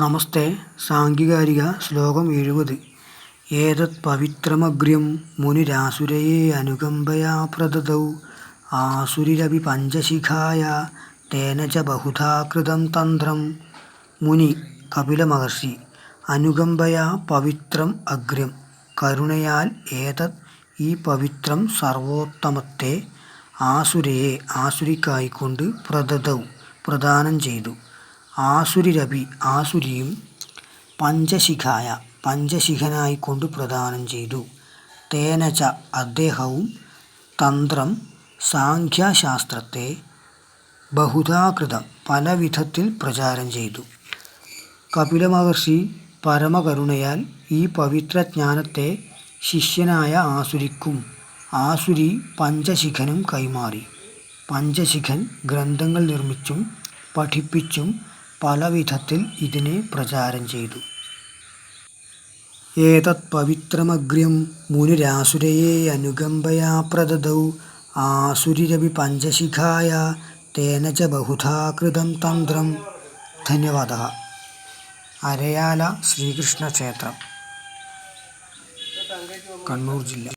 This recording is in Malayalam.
നമസ്തേ സാംഖ്യകാരിക ശ്ലോകം എഴുപത്. ഏതത് പവിത്രമഗ്ര്യം മുനിരാസുരയെ അനുകമ്പയാ പ്രദതൗ. ആസുരിരവി പഞ്ചശിഖായ തേന ച ബഹുധാകൃതം തന്ത്രം. മുനി കപില മഹർഷി അനുകമ്പയാ പവിത്രം അഗ്രം കരുണയാൽ ഏതത് ഈ പവിത്രം സർവോത്തമത്തെ ആസുരയെ ആസുരിക്കായിക്കൊണ്ട് പ്രദതൗ പ്രദാനം ചെയ്തു. ആസുരിരപി ആസുരിയും പഞ്ചശിഖായ പഞ്ചശിഖനായിക്കൊണ്ട് പ്രദാനം ചെയ്തു. തേനച്ച അദ്ദേഹവും തന്ത്രം സാഖ്യശാസ്ത്രത്തെ ബഹുധാകൃതം പലവിധത്തിൽ പല വിധത്തിൽ പ്രചാരം ചെയ്തു. കപിലമഹർഷി പരമകരുണയാൽ ഈ പവിത്രജ്ഞാനത്തെ ശിഷ്യനായ ആസുരിക്കും ആസുരി പഞ്ചശിഖനും കൈമാറി. പഞ്ചശിഖൻ ഗ്രന്ഥങ്ങൾ നിർമ്മിച്ചും പഠിപ്പിച്ചും പല വിധത്തിൽ ഇതിനെ പ്രചാരം ചെയ്തു. ഏതത് പവിത്രമഗ്ര്യം മുനിരാസുരയെ അനുകമ്പയാ പ്രദദൗ ആസുരിരവി പഞ്ചശിഖായ തേന ച ബഹുധാ കൃതം തന്ത്രം. ധന്യവാദ. അരയാല ശ്രീകൃഷ്ണ ക്ഷേത്രം കണ്ണൂർ ജില്ല.